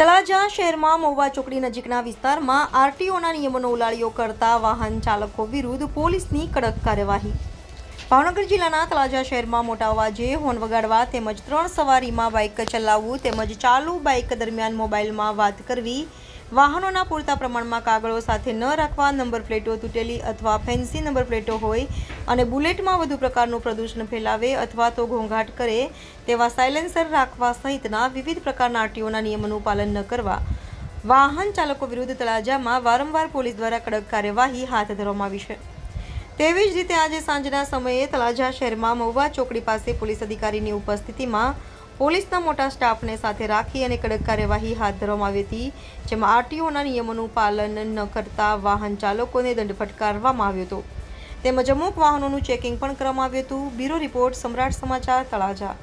તળાજા શહેરમાં મહુવા ચોકડી નજીકના વિસ્તારમાં આરટીઓના નિયમોનો ઉલાળ્યો કરતા વાહન ચાલકો વિરુદ્ધ પોલીસની કડક કાર્યવાહી. ભાવનગર જિલ્લાના તળાજા શહેરમાં મોટા અવાજે હોર્ન વગાડવા તેમજ ત્રણ સવારીમાં બાઇક ચલાવવું તેમજ ચાલુ બાઇક દરમિયાન મોબાઈલમાં વાત કરવી વાહનોના પૂરતા પ્રમાણમાં કાગળો સાથે ન રાખવા, નંબર પ્લેટો તૂટેલી અથવા ફેન્સી નંબર પ્લેટો હોય અને બુલેટમાં વધુ પ્રકારનું પ્રદૂષણ ફેલાવે અથવા તો ઘોંઘાટ કરે તેવા સાયલેન્સર રાખવા સહિતના વિવિધ પ્રકારના આરટીઓના નિયમોનું પાલન ન કરવા. વાહન ચાલકો વિરુદ્ધ તળાજામાં વારંવાર પોલીસ દ્વારા કડક કાર્યવાહી હાથ ધરવામાં આવી છે. તેવી જ રીતે આજે સાંજના સમયે તળાજા શહેરમાં મહુવા ચોકડી પાસે પોલીસ અધિકારીની ઉપસ્થિતિમાં પોલીસના મોટા સ્ટાફને સાથે રાખી અને કડક કાર્યવાહી હાથ ધરવામાં આવી હતી, જેમાં આરટીઓના નિયમોનું પાલન ન કરતા વાહન ચાલકોને દંડ ફટકારવામાં આવ્યો હતો. તેમજ અમુક વાહનોનું ચેકિંગ પણ કરવામાં આવ્યું હતું. બ્યુરો રિપોર્ટ સમ્રાટ સમાચાર, તળાજા.